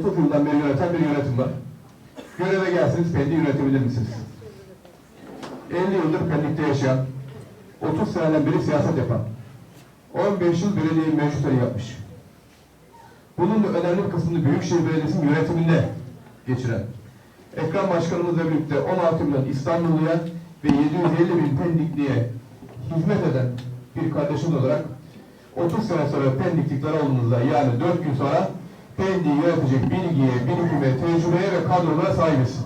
30 yıldan beri yöneten bir yönetim var. Göreve gelseniz Pendik'i yönetebilir misiniz? 50 yıldır Pendik'te yaşayan, 30 seneden beri siyaset yapan, 15 yıl belediye meclisleri yapmış. Bunun da önemli bir kısmını Büyükşehir Belediyesi'nin yönetiminde geçiren, Ekrem Başkanımızla birlikte 16 milyon İstanbulluya ve 750 bin Pendikli'ye hizmet eden bir kardeşim olarak 30 sene sonra Pendiklikler olduğunuzda yani 4 gün sonra Pendik'i yönetecek bilgiye, birikime, tecrübeye ve kadrolara sahibiz.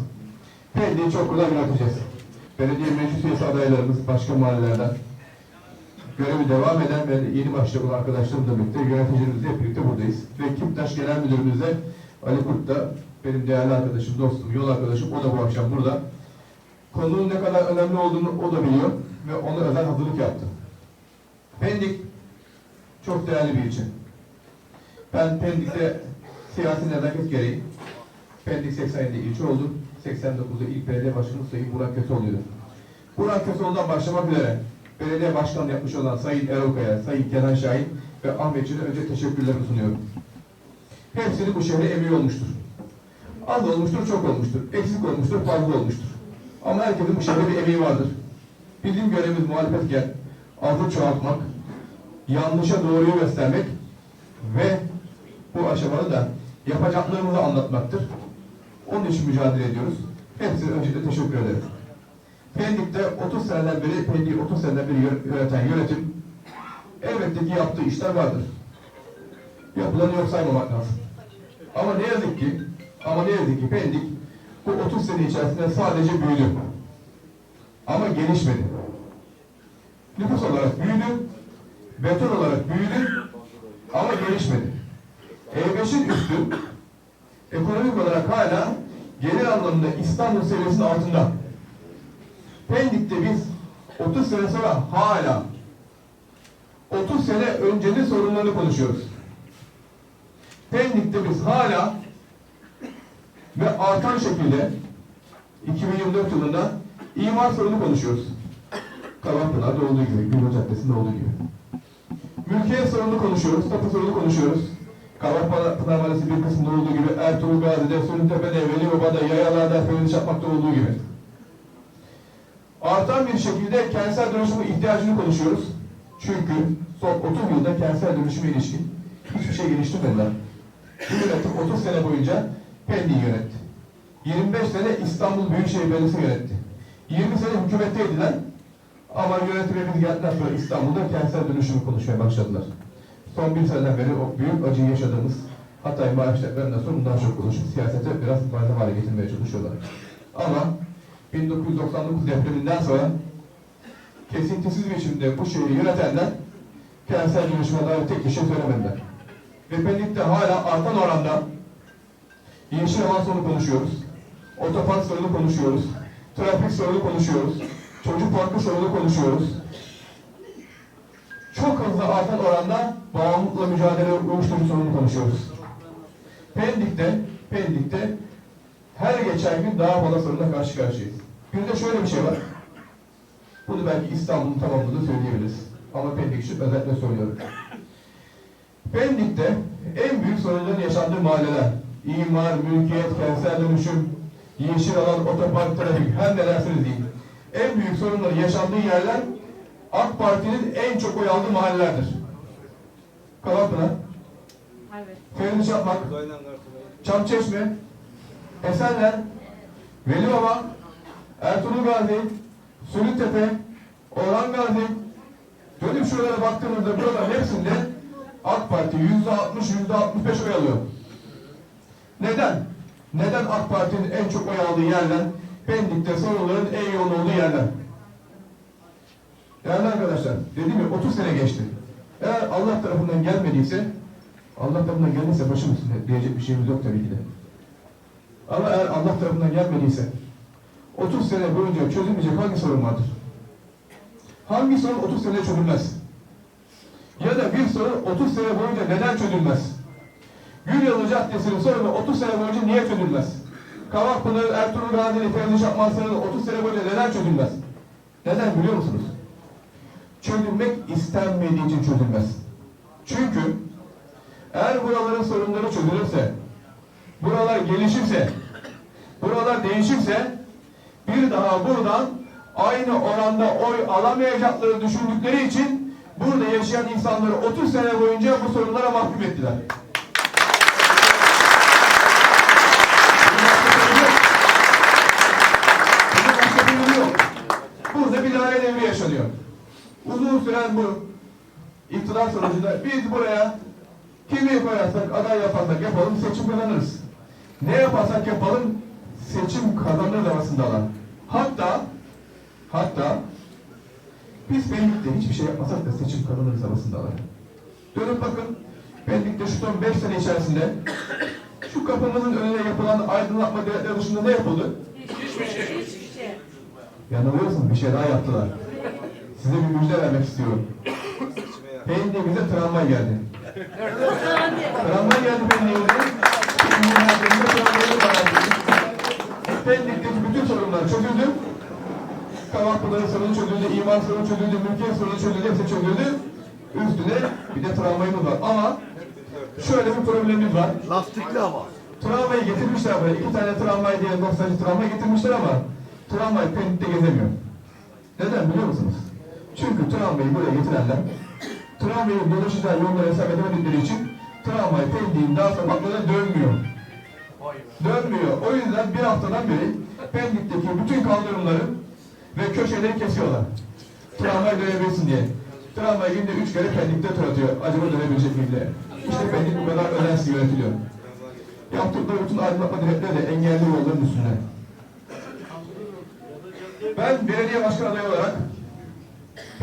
Pendik'i çok güzel yöneteceğiz. Belediye meclis üyesi adaylarımız başka mahallelerden görevi devam eden ve yeni başlayan arkadaşlarımızla birlikte yöneticilerimizle hep birlikte buradayız. Ve Kiptaş Genel Müdürümüzle Ali Kurt da benim değerli arkadaşım, dostum, yol arkadaşım. O da bu akşam burada. Konunun ne kadar önemli olduğunu o da biliyor ve ona özel hazırlık yaptı. Pendik çok değerli bir ilçe. Ben Pendik'te siyasi nezaket gereği Pendik 87'de ilçe oldum. 89'da ilk belediye başkanı Sayın Burak Köseoğlu'ydu. Burak Köseoğlu'ndan başlamak üzere belediye başkanı yapmış olan Sayın Erol Kaya, Sayın Kenan Şahin ve Ahmet Çin'e önce teşekkürlerimi sunuyorum. Hepsinin bu şehre emeği olmuştur. Az olmuştur, çok olmuştur. Eksik olmuştur, fazla olmuştur. Ama herkesin bu şehre bir emeği vardır. Bizim görevimiz muhalefetken azı çoğaltmak, yanlışa doğruyu göstermek ve bu aşamada da yapacaklarımızı anlatmaktır. Onun için mücadele ediyoruz. Hepsine öncelikle teşekkür ederim. Pendik'te 30 seneden beri, Pendik'i 30 seneden beri yö- yöneten yönetim elbette ki yaptığı işler vardır. Yapılanı yok saymamak lazım. Ama ne yazık ki, ama ne yazık ki Pendik bu 30 sene içerisinde sadece büyüdü. Ama gelişmedi. Nüfus olarak büyüdü, beton olarak büyüdü ama gelişmedi. E5'in üstü ekonomik olarak hala gelir anlamında İstanbul seviyesinin altında. Pendik'te biz 30 sene sonra hala 30 sene öncenin sorunlarını konuşuyoruz. Pendik'te biz hala ve artan şekilde 2024 yılında imar sorunu konuşuyoruz. Kavakpınar'da olduğu gibi, Gülü Caddesi'nde olduğu gibi. Mülkiyet sorununu konuşuyoruz, tapu sorunu konuşuyoruz. Kavakpınar Mahallesi bir kısmında olduğu gibi, Ertuğrul Gazi'de, Sürüntepe'de, Velibaba'da, Yayalar'da, Fevzi Çakmak'ta olduğu gibi. Artan bir şekilde kentsel dönüşüme ihtiyacını konuşuyoruz. Çünkü son 30 yılda kentsel dönüşüme ilişkin hiçbir şey geliştirmediler. Bu yönetim 30 sene boyunca Pendik'i yönetti. 25 sene İstanbul Büyükşehir Belediyesi yönetti. 20 sene hükümetteydiler. Ama yönetime geldikten sonra İstanbul'da kentsel dönüşümü konuşmaya başladılar. Son bir seneden beri o büyük acıyı yaşadığımız Hatay Maraş depreminden sonra bundan çok konuşup siyasete biraz malzeme hale getirmeye çalışıyorlar. Ama 1999 depreminden sonra kesintisiz biçimde bu şehri yönetenler kentsel dönüşüme dair tek bir şey söylemediler. Ve Pendik'te hala artan oranda yeşil alan sorunu konuşuyoruz. Otopark sorunu konuşuyoruz. Trafik sorunu konuşuyoruz. Çocuk parkı sorunu konuşuyoruz. Çok hızlı artan oranda bağımlılıkla mücadele uyuşturucu sorunu konuşuyoruz. Pendik'te, Pendik'te her geçen gün daha fazla sorunla karşı karşıyayız. Bir de şöyle bir şey var. Bunu belki İstanbul'un tamamını da söyleyebiliriz. Ama Pendik için özellikle söylüyorum. Pendik'te en büyük sorunların yaşandığı mahalleler, imar, mülkiyet, kentsel dönüşüm, yeşil alan, otopark, trafik, her ne derseniz deyin. En büyük sorunların yaşandığı yerler AK Parti'nin en çok oy aldığı mahallelerdir. Kavakpınar, Evet. Fevzi Çakmak, Çamçeşme, Esenler, Velibaba, Ertuğrul Gazi, Sülüktepe, Orhan Gazi, dönüp şuralara baktığımızda buraların hepsinde AK Parti yüzde altmış, yüzde altmış beş oy alıyor. Neden? Neden AK Parti'nin en çok oy aldığı yerler, Pendik'te sorunların en yoğun olduğu yerler? Değerli arkadaşlar, dediğim gibi 30 sene geçti. Eğer Allah tarafından gelmediyse, Allah tarafından geldiyse başım üstünde diyecek bir şeyimiz yok tabii ki de. Ama eğer Allah tarafından gelmediyse, 30 sene boyunca çözülmeyecek hangi sorun vardır? Hangi sorun 30 sene çözülmez? Ya da bir sorun 30 sene boyunca neden çözülmez? Gülyalı Caddesi'nin sorunu 30 sene boyunca niye çözülmez? Kavakpınar, Ertuğrul Gazi'nin Fevzi Şapman sorunu 30 sene boyunca neden çözülmez? Neden biliyor musunuz? Çözülmek istenmediği için çözülmez. Çünkü eğer buraların sorunları çözülürse, bu buralar gelişirse, buralar değişirse bir daha buradan aynı oranda oy alamayacakları düşündükleri için burada yaşayan insanları 30 sene boyunca bu sorunlara mahkum ettiler. Bunun başka bir yolu yok. Burada bir daire devri yaşanıyor. Uzun süren bu iktidar sonucunda biz buraya kimi koyarsak, aday yaparsak yapalım seçim kazanırız. Ne yaparsak yapalım seçim kazanırız arasındalar. Hatta hatta biz Pendik'te hiçbir şey yapmasak da seçim kazanırız arasındalar. Dönüp bakın Pendik'te şu son 5 sene içerisinde şu kapımızın önüne yapılan aydınlatma devletleri dışında ne yapıldı? Hiçbir şey. Hiçbir şey. Yanılıyorsunuz bir şey daha yaptılar. Size bir müjde vermek istiyorum. Pendik'imize tramvay geldi. Tramvay geldi Pendik'imize. Pendik'teki bütün sorunlar çözüldü. Kavakpınar'ın sorunu çözüldü, imar sorunu çözüldü, mülkiyet sorunu çözüldü, hepsi çözüldü. Üstüne bir de tramvayımız var. Ama şöyle bir problemimiz var. Lastikli ama. Tramvayı getirmişler buraya. İki tane tramvay diye nostaljik tramvay getirmişler ama tramvay Pendik'te gezemiyor. Neden biliyor musunuz? Çünkü tramvayı buraya getirenler tramvayın dolaşacağı yolları hesap edemedikleri için tramvay Pendik'in daha sokaklarına dönmüyor. Dönmüyor. O yüzden bir haftadan beri Pendik'teki bütün kaldırımları ve köşeleri kesiyorlar. Tramvay dönebilsin diye. Tramvay günde üç kere Pendik'te tur atıyor. Acaba dönebilecek mi diye. İşte Pendik bu kadar özensiz yönetiliyor. Yaptıkları bütün aydınlatma direkleri de engelli yolların üstünde. Ben belediye başkan adayı olarak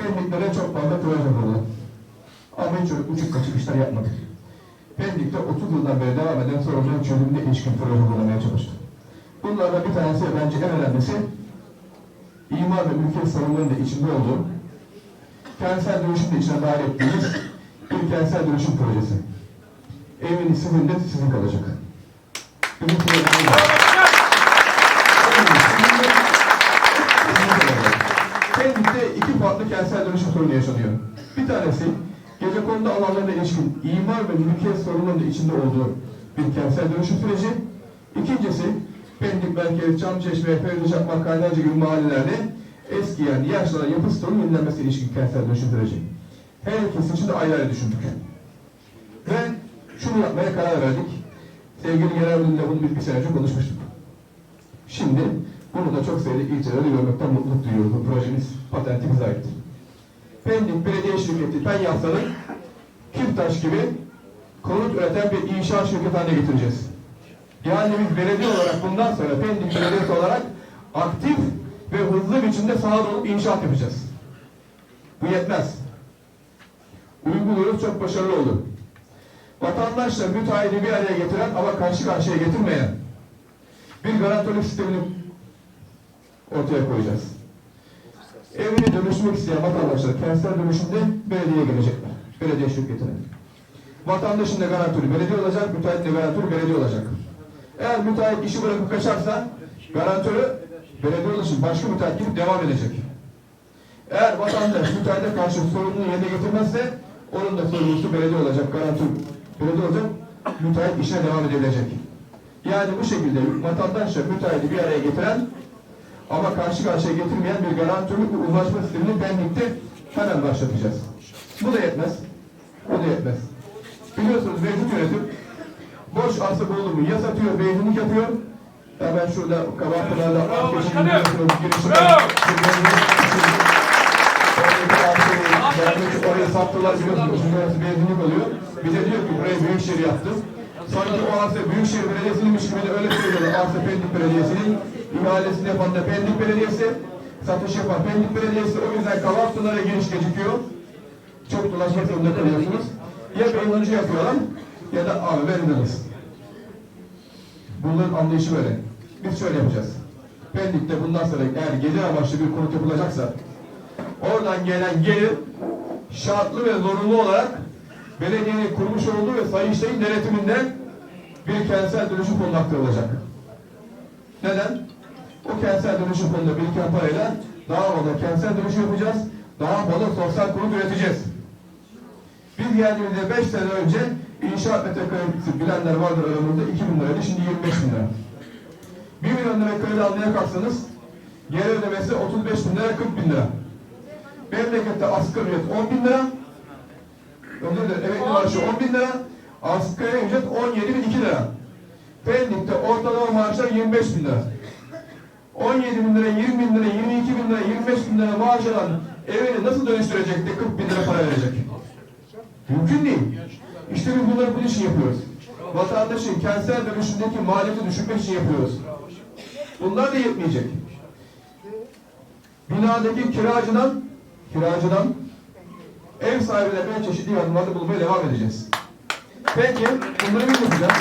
Pendik'lere çok fazla proje hazırladım. Ama hiç uçuk kaçık yapmadık. Pendik'te 30 yıldan beri devam eden sorunların çözümüne ilişkin proje hazırlamaya çalıştım. Bunlardan bir tanesi bence en önemlisi imar ve mülkiyet sorunlarının da içinde olduğu kentsel dönüşüm de içine dahil ettiğimiz bir kentsel dönüşüm projesi. Eviniz sizin de sizin kalacak. Bizim projemiz var. Farklı kentsel dönüşüm sorunu yaşanıyor. Bir tanesi gece konuda alanlarına ilişkin imar ve mülkiyet sorunlarının içinde olduğu bir kentsel dönüşüm süreci. İkincisi Pendik Merkez, Çamçeşme, Ferdi Çakmak, Kaynarca gibi mahallelerde eskiyen yaşlılara yapı stoğunun yenilenmesine ilişkin kentsel dönüşüm süreci. Her ikisi için de ayrı ayrı düşündük. Ve şunu yapmaya karar verdik. Sevgili Genel Müdürle bunu bir, bir sene önce konuşmuştuk. Şimdi bunu da çok sayıda ilçelerde görmekten mutluluk duyuyoruz. Bu projemiz patentimize aittir. Pendik Belediye Şirketi Penyasa'nın Kiptaş gibi konut üreten bir inşaat şirketi haline getireceğiz. Yani biz belediye olarak bundan sonra Pendik Belediyesi olarak aktif ve hızlı biçimde sahada olup inşaat yapacağız. Bu yetmez. Uyguluyoruz çok başarılı oldu. Vatandaşla müteahhidi bir araya getiren ama karşı karşıya getirmeyen bir garantörlük sistemini ortaya koyacağız. Evini dönüşmek isteyen vatandaşlar kentsel dönüşümde belediyeye gelecekler. Belediye şirketine. Vatandaşın da garantörü belediye olacak, müteahhitin de garantörü belediye olacak. Eğer müteahhit işi bırakıp kaçarsa garantörü belediye için başka müteahhit gidip devam edecek. Eğer vatandaş müteahhite karşı sorumluluğu yerine getirmezse onun da sorumlusu belediye olacak, garantör belediye olacak, müteahhit işine devam edebilecek. Yani bu şekilde vatandaşla müteahhiti bir araya getiren ama karşı karşıya getirmeyen bir garantörlük ve uzlaşma sistemini Pendik'te hemen başlatacağız. Bu da yetmez. Bu da yetmez. Biliyorsunuz mevcut yönetim boş arsa bulundu mu ya satıyor, beyzinlik yapıyor. Ya ben şurada başkanım. girişimde Bravo. Orayı sattılar biliyorsunuz. Orası benzinlik oluyor. Bir de diyor ki burayı Büyükşehir yaptım. Sanki o arsa Büyükşehir Belediyesi'ninmiş gibi de öyle söylüyorlar. Arsa Pendik Belediyesi'nin ihalesini yapan da Pendik Belediyesi. Satış yapan Pendik Belediyesi. O yüzden Kavakpınar'a giriş gecikiyor. Çok dolaşmak zorunda kalıyorsunuz. Ya beyinci yapıyorlar ya da abi veriniz. Bunların anlayışı böyle. Biz şöyle yapacağız. Pendik'te bundan sonra eğer gece amaçlı bir konut yapılacaksa oradan gelen gelir şartlı ve zorunlu olarak belediyenin kurmuş olduğu ve Sayıştay'ın denetiminde bir kentsel dönüşüm fonuna aktarılacak. Neden? O kentsel dönüşüm fonunda biriken parayla daha fazla kentsel dönüşüm yapacağız. Daha fazla sosyal konut üreteceğiz. Biz geldiğimizde 5 sene önce İnşaat metrekaresi bilenler vardır aramızda 2000 liraydı şimdi 25 bin lira. 1 milyon kredi almaya kalksanız geri ödemesi 35 bin lira 40 bin lira. Memlekette asgari ücret 10 bin lira. Özür dilerim emekli maaşı 10 bin lira. Asgari ücret 17 bin 2 lira. Pendik'te ortalama maaşlar 25 bin lira. 17 bin lira, 20 bin lira, 22 bin lira, 25 bin lira maaş alan evini nasıl dönüştürecek de 40 bin lira para verecek? Mümkün değil. İşte biz bunları bunun için yapıyoruz. Vatandaşın kentsel dönüşümdeki maliyeti düşürmek için yapıyoruz. Bunlar da yetmeyecek. Binadaki kiracıdan, kiracıdan ev sahibine ben çeşitli yardımlarda bulmaya devam edeceğiz. Peki, bunları bir yapacağız.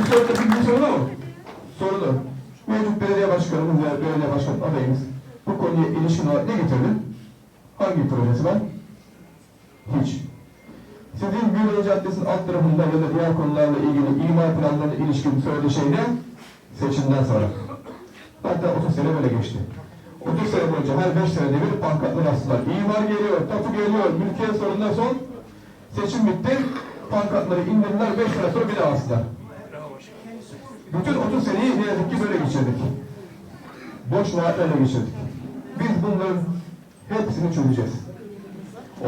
Bu soruda bir soru var mı? Mevcut belediye başkanımız veya belediye başkan adayımız bu konuya ilişkin olarak ne getirdi? Hangi projesi var? Hiç. Sizin Gülbey Caddesi'nin alt tarafında ya da diğer konularla ilgili imar planlarına ilişkin söylediği şey ne? Seçimden sonra. Hatta 30 sene böyle geçti. 30 sene boyunca her 5 senede bir pankartlar astılar. İmar geliyor, tapu geliyor, mülkiyet sorundan son seçim bitti. Pankartları indirdiler, 5 sene sonra bir daha astılar. Bütün 30 seneyi ne yazık ki böyle geçirdik. Boş vaatlerle geçirdik. Biz bunların hepsini çözeceğiz.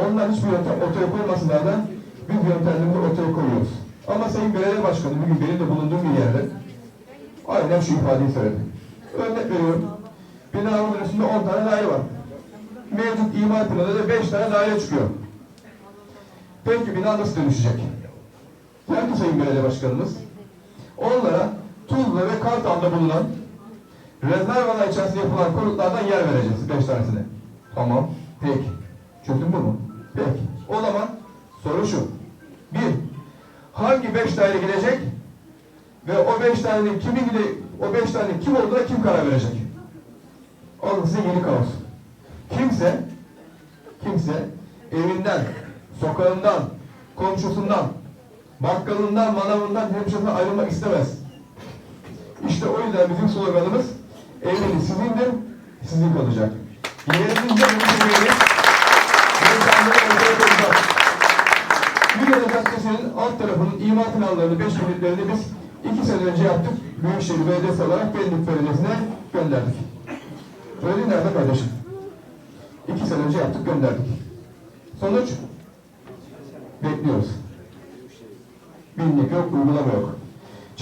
Onlar hiçbir yöntem ortaya koymasınlar da biz yöntemlerini ortaya koyuyoruz. Ama Sayın Belediye Başkanı bugün benim de bulunduğum bir yerde aynen şu ifadeyi söyledi. Örnek veriyorum. Binanın üstünde 10 tane daire var. Mevcut imar planında da 5 tane daire çıkıyor. Peki bina nasıl dönüşecek? Nerede Sayın Belediye Başkanımız? Onlara Tuzla ve Kartal'da bulunan rezervalar içerisinde yapılan konutlardan yer vereceğiz. Beş tanesine. Tamam. Peki. Çözüm bu mu? Peki. O zaman soru şu. Bir, hangi beş daire gidecek ve o beş tanenin kimin gide o beş tane kim olduğuna kim karar verecek? Alın size yeni kaos. Kimse kimse evinden, sokağından, komşusundan, bakkalından, manavından, hemşiresinden ayrılmak istemez. İşte o yüzden bizim sloganımız eviniz sizindir, sizin kalacak. İnsanları ortaya koyacağız. Gülyada Caddesi'nin alt tarafının imar planlarını, beş milletlerini biz iki sene önce yaptık. Büyükşehir Belediyesi olarak Pendik Belediyesi'ne gönderdik. Öyle nerede kardeşim? İki sene önce yaptık, gönderdik. Sonuç? Bekliyoruz. Binlik yok, uygulama yok.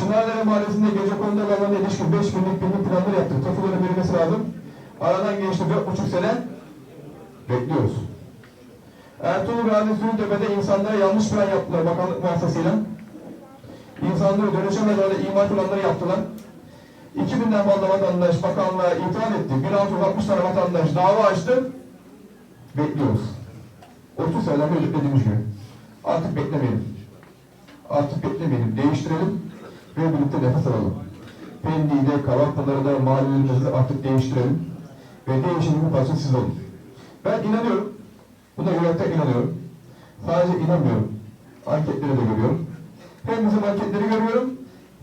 Çınardere Mahallesi'nde gece konuda alanına ilişkin 5 binlik binlik planları yaptık. Tapuların verilmesi lazım. Aradan geçti 4,5 sene. Bekliyoruz. Ertuğrul Gazi Sürütepe'de insanlara yanlış plan yaptılar bakanlık vasıtasıyla. İnsanları dönüşemez hale imar planları yaptılar. 2000'den fazla vatandaş bakanlığa itiraz etti. 1660 tane vatandaş dava açtı. Bekliyoruz. 30 seneden beri dediğimiz gibi. Artık beklemeyelim. Artık beklemeyelim. Değiştirelim ve birlikte nefes alalım. Pendik'de, Kavaklılar'da, mahallelerimizde artık değiştirelim. Ve değişimin bir parçası siz olun. Ben inanıyorum. Buna yürekten inanıyorum. Sadece inanmıyorum. Anketleri de görüyorum. Hem bizim anketleri görüyorum,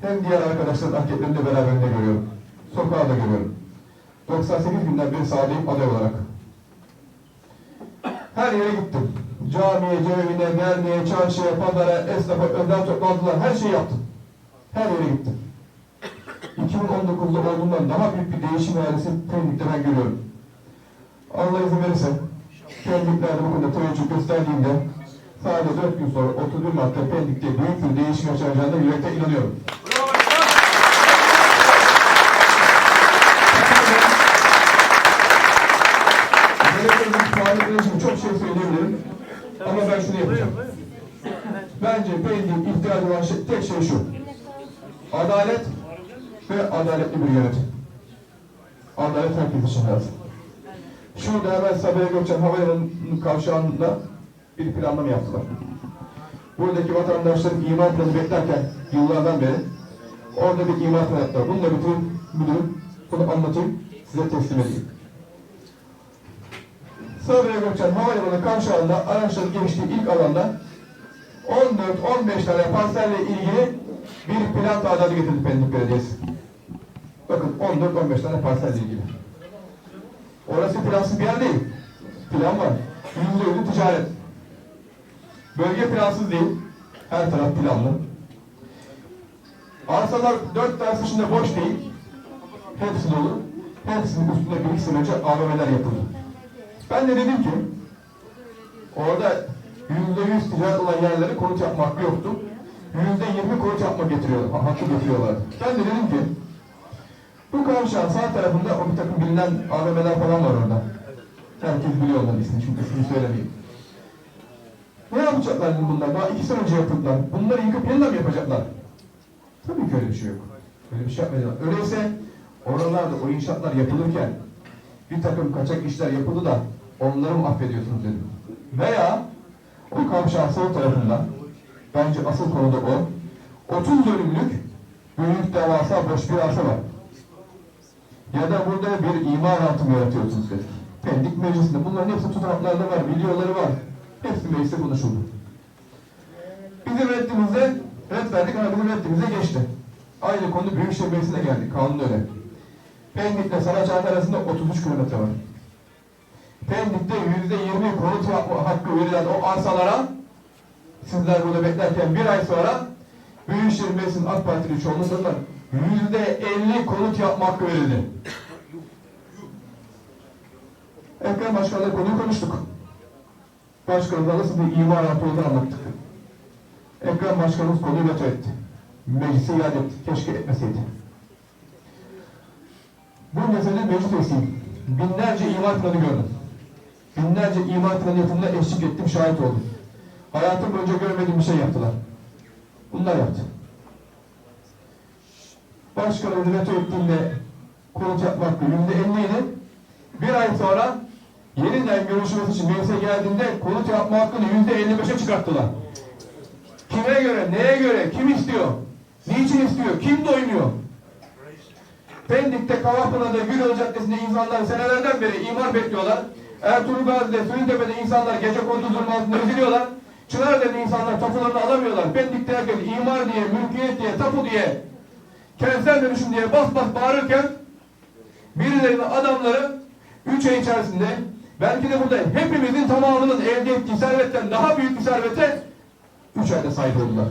hem diğer arkadaşların anketlerini de beraberinde görüyorum. Sokağı da görüyorum. 98 günden beri sağlayıp aday olarak. Her yere gittim. Camiye, cemevine, derneğe, çarşıya, pazara, esnafa, özel toplantılar, her şeyi yaptım. Her yere gittim. 2019'da olduğundan daha büyük bir değişim hayalisi Pendik'te ben görüyorum. Allah izin verirse, Pendikler'de bu konuda teveccüh gösterdiğimde sadece 4 gün sonra 31 Mart'ta Pendik'te büyük bir değişim yaşanacağına yürekten inanıyorum. Çok şey söyleyebilirim. Ama ben şunu yapacağım. Bence Pendik'in ihtiyacı olan şey, tek şey şu. Adalet ve adaletli bir yönetim. Adalet herkes için lazım. Şurada hemen Sabiha Gökçen Havalimanı'nın kavşağında bir planlama yaptılar. Buradaki vatandaşların imar planı beklerken yıllardan beri orada bir imar planı yaptılar. Bunu da bütün müdürüm bunu anlatayım, size teslim edeyim. Sabiha Gökçen Havalimanı kavşağında araçların geçtiği ilk alanda 14-15 tane parselle ilgili bir plan tadilatı getirdi Pendik Belediyesi. Bakın 14-15 tane parselle ilgili. Orası plansız bir yer değil. Plan var. Yüzde yüzü ticaret. Bölge plansız değil. Her taraf planlı. Arsalar dört tane dışında boş değil. Hepsi dolu. Hepsinin üstünde bir sene önce AVM'ler yapıldı. Ben de dedim ki orada yüzde yüz ticaret olan yerlere konut yapma hakkı yoktu. Yüzde yirmi konut yapma getiriyor, ha- hakkı getiriyorlardı. Ben de dedim ki bu kavşağın sağ tarafında o bir takım bilinen AVM'ler falan var orada. Herkes biliyor onların ismini çünkü ismini söylemeyeyim. Ne yapacaklar dedim bunlar? Daha iki sene önce yapıldılar. Bunları yıkıp yeniden mi yapacaklar? Tabii ki öyle bir şey yok. Öyle bir şey yapmayacaklar. Öyleyse oralarda o inşaatlar yapılırken bir takım kaçak işler yapıldı da onları mı affediyorsunuz dedim. Veya o kavşağın sol tarafında bence asıl konu da o. 30 dönümlük büyük devasa boş bir arsa var. Ya da burada bir imar altı yaratıyorsunuz dedik. Pendik meclisinde. Bunların hepsi tutanaklarda var, videoları var. Hepsi mecliste konuşuldu. Bizim reddimize red verdik ama bizim reddimize geçti. Aynı konu Büyükşehir Meclisi'ne geldi. Kanun öyle. Pendik'le Saraçhane arasında 33 kilometre var. Pendik'te yüzde yirmi konut yapma hakkı verilen o arsalara sizler burada beklerken bir ay sonra Büyükşehir Meclisi'nin AK Partili çoğunluğu tarafından yüzde elli konut yapma hakkı verildi. Ekrem Başkan'la konuyu konuştuk. Başkanımıza nasıl bir imar olduğunu anlattık. Ekrem Başkanımız konuyu veto etti. Meclise iade etti. Keşke etmeseydi. Bu mesele meclis üyesiyim. Binlerce imar planı gördüm. Binlerce imar planı yapımına eşlik ettim, şahit oldum. Hayatım boyunca görmediğim bir şey yaptılar. Bunlar yaptı. Başkanımız veto ettiğinde konut yapmak yüzde elliydi. Bir ay sonra yeniden görüşmesi için meclise geldiğinde konut yapma hakkını yüzde elli beşe çıkarttılar. Kime göre, neye göre, kim istiyor, niçin istiyor, kim doymuyor? Pendik'te, Kavakpınar'da, Gürol Caddesi'nde insanlar senelerden beri imar bekliyorlar. Ertuğrul Gazi'de, Suyuntepe'de insanlar gece kondu durum altında üzülüyorlar. Çınardere'de insanlar tapularını alamıyorlar. Pendik'te herkes imar diye, mülkiyet diye, tapu diye, kentsel dönüşüm diye bas bas bağırırken birilerinin adamları 3 ay içerisinde belki de burada hepimizin tamamının elde ettiği servetten daha büyük bir servete 3 ayda sahip oldular.